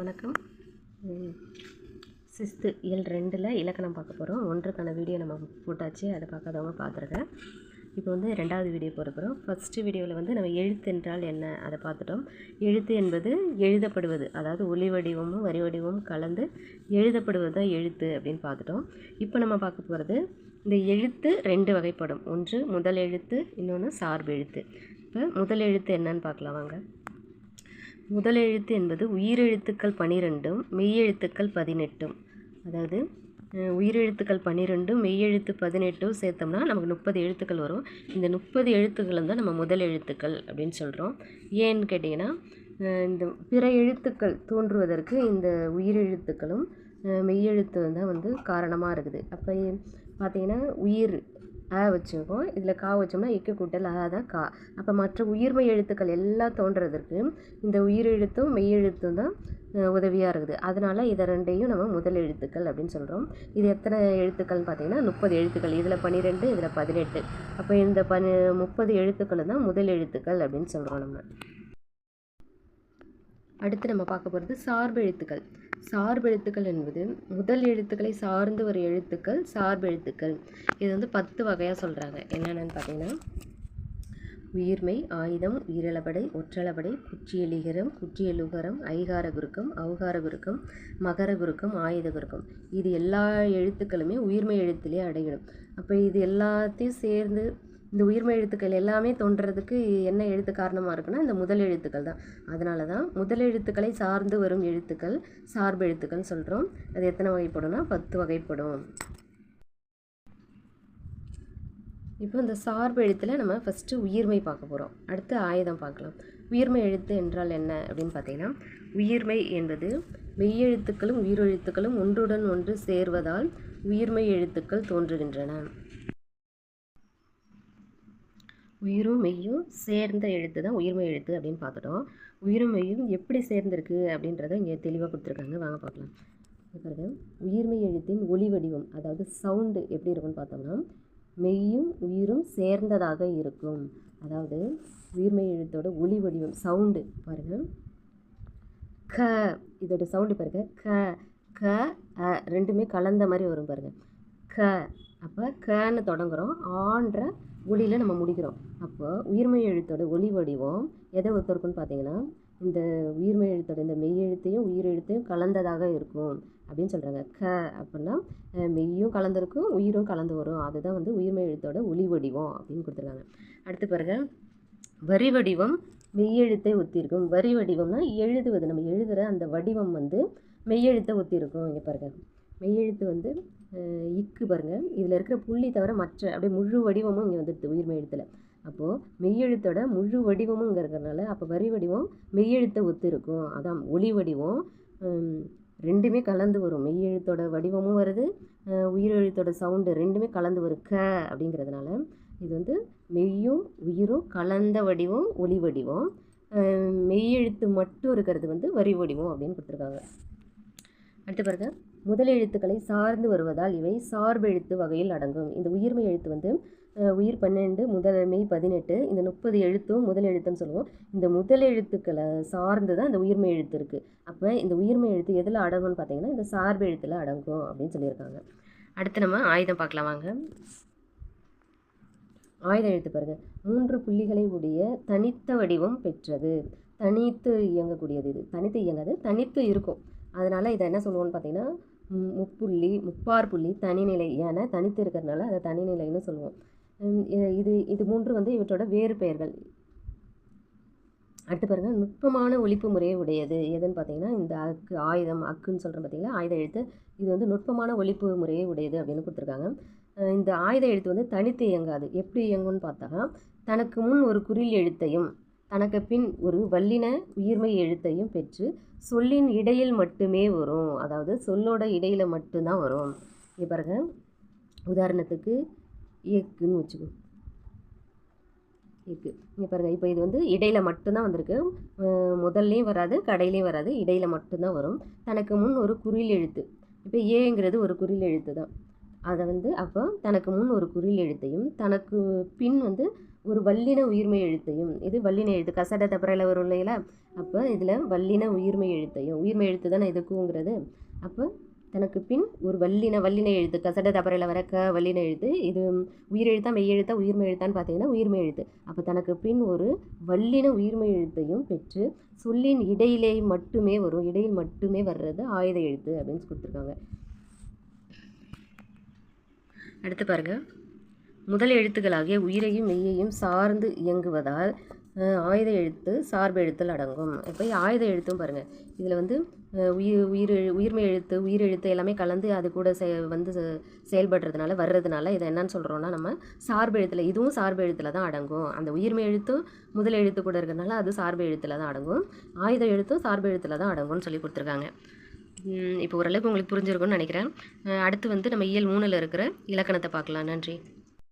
வணக்கம். சிஸ்து இயல் ரெண்டில் இலக்கணம் பார்க்க போகிறோம் ஒன்றுக்கான வீடியோ நம்ம போட்டாச்சு. அதை பார்க்காதவங்க பார்த்துருக்கேன் இப்போ வந்து ரெண்டாவது வீடியோ போட போகிறோம் ஃபஸ்ட்டு வீடியோவில் வந்து நம்ம எழுத்து என்றால் என்ன? அதை பார்த்துட்டோம். எழுத்து என்பது எழுதப்படுவது. அதாவது ஒலி வடிவமும் வரி வடிவமும் கலந்து எழுதப்படுவது தான் எழுத்து அப்படின்னு பார்த்துட்டோம். இப்போ நம்ம பார்க்க போகிறது இந்த எழுத்து ரெண்டு வகைப்படும். ஒன்று முதல் எழுத்து இன்னொன்று சார்பு எழுத்து. இப்போ முதல் எழுத்து என்னன்னு பார்க்கலாம் வாங்க. முதல் எழுத்து என்பது உயிரெழுத்துக்கள் பனிரெண்டும் மெய்யெழுத்துக்கள் பதினெட்டும். அதாவது உயிரெழுத்துக்கள் பன்னிரெண்டும் மெய்யெழுத்து பதினெட்டும் சேர்த்தோம்னா நமக்கு முப்பது எழுத்துக்கள் வரும். இந்த முப்பது எழுத்துக்களும் தான் நம்ம முதல் எழுத்துக்கள் அப்படின்னு சொல்கிறோம் ஏன்னு கேட்டிங்கன்னா இந்த பிற எழுத்துக்கள் தோன்றுவதற்கு இந்த உயிரெழுத்துக்களும் மெய்யெழுத்து தான் வந்து காரணமாக இருக்குது. அப்போ பார்த்தீங்கன்னா உயிர் அ வச்சுருக்கோம். இதில் கா வச்சோம்னா இக்கு கூட்டல் அ தான் கா அப்போ மற்ற உயிர்மெய் எழுத்துக்கள் எல்லாம் தோன்றதற்கு இந்த உயிரெழுத்தும் மெய்யெழுத்தும் தான் உதவியாக இருக்குது. அதனால் இதை ரெண்டையும் நம்ம முதல் எழுத்துக்கள் அப்படின்னு சொல்கிறோம் இது எத்தனை எழுத்துக்கள்னு பார்த்தீங்கன்னா முப்பது எழுத்துக்கள். இதில் பன்னிரெண்டு இதில் பதினெட்டு. அப்போ இந்த பனி முப்பது எழுத்துக்கள் தான் முதல் எழுத்துக்கள் அப்படின்னு சொல்கிறோம் நம்ம. அடுத்து நம்ம பார்க்க போகிறது சார்பு எழுத்துக்கள். சார்பு எழுத்துக்கள் என்பது முதல் எழுத்துக்களை சார்ந்து வர எழுத்துக்கள் சார்பு எழுத்துக்கள். இது வந்து பத்து வகையாக சொல்கிறாங்க என்னென்னு பார்த்தீங்கன்னா உயிர்மை ஆயுதம் உயிரிழபடை ஒற்றளபடை குச்சியலிகரம் குச்சியலுகரம் ஐகார குருக்கம் அவகார குருக்கம் மகர குருக்கம் ஆயுத குருக்கம். இது எல்லா எழுத்துக்களுமே உயிர்மை எழுத்துலேயே அடையணும். அப்போ இது எல்லாத்தையும் சேர்ந்து இந்த உயிர்மை எழுத்துக்கள் எல்லாமே தோன்றதுக்கு என்ன எழுத்து காரணமாக இருக்குன்னா இந்த முதல் எழுத்துக்கள் தான். அதனால தான் முதல் எழுத்துக்களை சார்ந்து வரும் எழுத்துக்கள் சார்பு எழுத்துக்கள் சொல்கிறோம் அது எத்தனை வகைப்படும்னா பத்து வகைப்படும். இப்போ இந்த சார்பு எழுத்தில் நம்ம ஃபஸ்ட்டு உயிர்மை பார்க்க போகிறோம் அடுத்து ஆயுதம் பார்க்கலாம். உயிர்மை எழுத்து என்றால் என்ன அப்படின்னு பார்த்தீங்கன்னா உயிர்மை என்பது மெய்யெழுத்துக்களும் உயிரெழுத்துக்களும் ஒன்றுடன் ஒன்று சேர்வதால் உயிர்மை எழுத்துக்கள் தோன்றுகின்றன. உயிரும் மெய்யும் சேர்ந்த எழுத்து தான் உயிர்மை எழுத்து அப்படின்னு பார்த்துட்டோம். உயிரும் மெய்யும் எப்படி சேர்ந்துருக்கு அப்படின்றத இங்கே தெளிவாக கொடுத்துருக்காங்க. வாங்க பார்க்கலாம். பாருங்கள் பாருங்க. உயிர்மை எழுத்தின் ஒளி வடிவம் அதாவது சவுண்டு எப்படி இருக்கும்னு பார்த்தோம்னா மெய்யும் உயிரும் சேர்ந்ததாக இருக்கும். அதாவது உயிர்மை எழுத்தோட ஒளி வடிவம் சவுண்டு பாருங்கள் க இதோட சவுண்டு பாருங்க. க க ரெண்டுமே கலந்த மாதிரி வரும் பாருங்கள் க. அப்போ கன்னு தொடங்குறோம். ஆன்ற ஒளியில் நம்ம முடிக்கிறோம். அப்போ உயிர்மை எழுத்தோட ஒளி வடிவம் எதை ஒத்துருக்குன்னு பார்த்தீங்கன்னா இந்த உயிர்மை எழுத்தோட இந்த மெய் எழுத்தையும் உயிர் எழுத்தையும் கலந்ததாக இருக்கும் அப்படின்னு சொல்கிறாங்க க அப்படின்னா மெய்யும் கலந்துருக்கும் உயிரும் கலந்து வரும். அதுதான் வந்து உயிர்மை எழுத்தோட ஒலி வடிவம் அப்படின்னு கொடுத்துருக்காங்க. அடுத்து பாருங்க. வரி வடிவம் மெய்யெழுத்தை ஒத்திருக்கும். வரி வடிவம்னா எழுதுவது. நம்ம எழுதுகிற அந்த வடிவம் வந்து மெய்யெழுத்தை ஒத்திருக்கும். இங்கே பாருங்க. மெய்யெழுத்து வந்து இக்கு பாருங்க. இதில் இருக்கிற புள்ளி தவிர மற்ற அப்படியே முழு வடிவமும் இங்கே வந்துடுது உயிர்மை எழுத்தில் அப்போது மெய்யெழுத்தோட முழு வடிவமும் இங்கே இருக்கிறதுனால அப்போ வரி வடிவம் மெய்யெழுத்தை ஒத்து இருக்கும். அதான் ஒளி வடிவம். ரெண்டுமே கலந்து வரும். மெய்யெழுத்தோட வடிவமும் வருது உயிரெழுத்தோட சவுண்டு ரெண்டுமே கலந்து வரும். க அப்படிங்கிறதுனால இது வந்து மெய்யும் உயிரும் கலந்த வடிவம் ஒளி வடிவம். மெய்யெழுத்து மட்டும் இருக்கிறது வந்து வரி வடிவம் அப்படின்னு கொடுத்துருக்காங்க. அடுத்து பாருங்க. முதல் எழுத்துக்களை சார்ந்து வருவதால் இவை சார்பெழுத்து வகையில் அடங்கும். இந்த உயிர்மை எழுத்து வந்து உயிர் பன்னெண்டு முதல் பதினெட்டு இந்த முப்பது எழுத்தும் முதல் எழுத்துன்னு சொல்லுவோம். இந்த முதல் எழுத்துக்களை சார்ந்து தான் இந்த உயிர்மை எழுத்து இருக்குது அப்போ இந்த உயிர்மை எழுத்து எதில் அடங்கும்னு பார்த்தீங்கன்னா இந்த சார்பு எழுத்தில் அடங்கும் அப்படின்னு சொல்லியிருக்காங்க. அடுத்து நம்ம ஆயுதம் பார்க்கலாம் வாங்க. ஆயுத எழுத்து பாருங்கள் மூன்று புள்ளிகளை உடைய தனித்த வடிவம் பெற்றது. தனித்து இயங்கக்கூடியது இது. தனித்து இயங்காது தனித்து இருக்கும். அதனால் இதை என்ன சொல்லுவோம்னு பார்த்தீங்கன்னா முப்புள்ளி முப்பார் புள்ளி தனிநிலை என தனித்து இருக்கிறதுனால அதை தனிநிலைன்னு சொல்லுவோம். இது இது மூன்று வந்து இவற்றோட வேறு பெயர்கள். அடுத்து பாருங்கள் நுட்பமான ஒழிப்பு முறையை உடையது. எதுன்னு பார்த்தீங்கன்னா இந்த அக்கு ஆயுதம் அக்குன்னு சொல்கிறோம் பார்த்தீங்களா? ஆயுத எழுத்து. இது வந்து நுட்பமான ஒழிப்பு முறையை உடையது அப்படின்னு கொடுத்துருக்காங்க. இந்த ஆயுத எழுத்து வந்து தனித்து இயங்காது. எப்படி இயங்கும்னு பார்த்தா தனக்கு முன் ஒரு குறில் எழுத்தையும் தனக்கு பின் ஒரு வல்லின உயிர்மை எழுத்தையும் பெற்று சொல்லின் இடையில் மட்டுமே வரும். அதாவது சொல்லோட இடையில் மட்டும்தான் வரும். இங்கே பாருங்க. உதாரணத்துக்கு இயக்குன்னு வச்சுக்கோ. இருக்கு இங்கே பாருங்கள் இப்போ இது வந்து இடையில மட்டும்தான் வந்திருக்கு. முதல்லையும் வராது கடையிலையும் வராது. இடையில மட்டும்தான் வரும். தனக்கு முன் ஒரு குறில் எழுத்து. இப்போ ஏங்கிறது ஒரு குறில் எழுத்து தான் அதை வந்து அப்போ தனக்கு முன் ஒரு குறில் எழுத்தையும் தனக்கு பின் வந்து ஒரு வல்லின உயிர்மை எழுத்தையும் இது வல்லின எழுத்து கசட தப்பறையில் வரும் இல்லைங்களா? அப்போ இதில் வல்லின உயிர்மை எழுத்தையும் உயிர்மை எழுத்து தானே இதுக்குங்கிறது அப்போ தனக்கு பின் ஒரு வல்லின வல்லின எழுத்து கசட தப்பறையில் வர க வல்லின எழுத்து இது உயிரெழுத்தா மெய்யெழுத்தா உயிர்மை எழுத்தான்னு பார்த்தீங்கன்னா உயிர்மை எழுத்து. அப்போ தனக்கு பின் ஒரு வல்லின உயிர்மை எழுத்தையும் பெற்று சொல்லின் இடையிலே மட்டுமே வரும் இடையில் மட்டுமே வர்றது ஆயுத எழுத்து அப்படின்னு கொடுத்துருக்காங்க. அடுத்து பாருங்க. முதல் எழுத்துக்களாகிய உயிரையும் மெய்யையும் சார்ந்து இயங்குவதால் ஆயுத எழுத்து சார்பு எழுத்தில் அடங்கும். இப்போ ஆயுத எழுத்தும் பாருங்கள் இதில் வந்து உயிர் உயிர் உயிர்மை உயிர்மெய் எழுத்து உயிர் எழுத்து எல்லாமே கலந்து அது கூட செ வந்து செயல்படுறதுனால வர்றதுனால இதை என்னன்னு சொல்கிறோன்னா நம்ம சார்பு எழுத்தில் இதுவும் சார்பு எழுத்தில் தான் அடங்கும். அந்த உயிர்மெய் எழுத்தும் முதல் எழுத்து கூட இருக்கிறதுனால அது சார்பு எழுத்தில் தான் அடங்கும். ஆயுத எழுத்தும் சார்பு எழுத்தில் தான் அடங்கும்னு சொல்லி கொடுத்துருக்காங்க. இப்போ ஓரளவுக்கு உங்களுக்கு புரிஞ்சிருக்கும்னு நினைக்கிறேன். அடுத்து வந்து நம்ம இயல் மூணில் இருக்கிற இலக்கணத்தை பார்க்கலாம். நன்றி.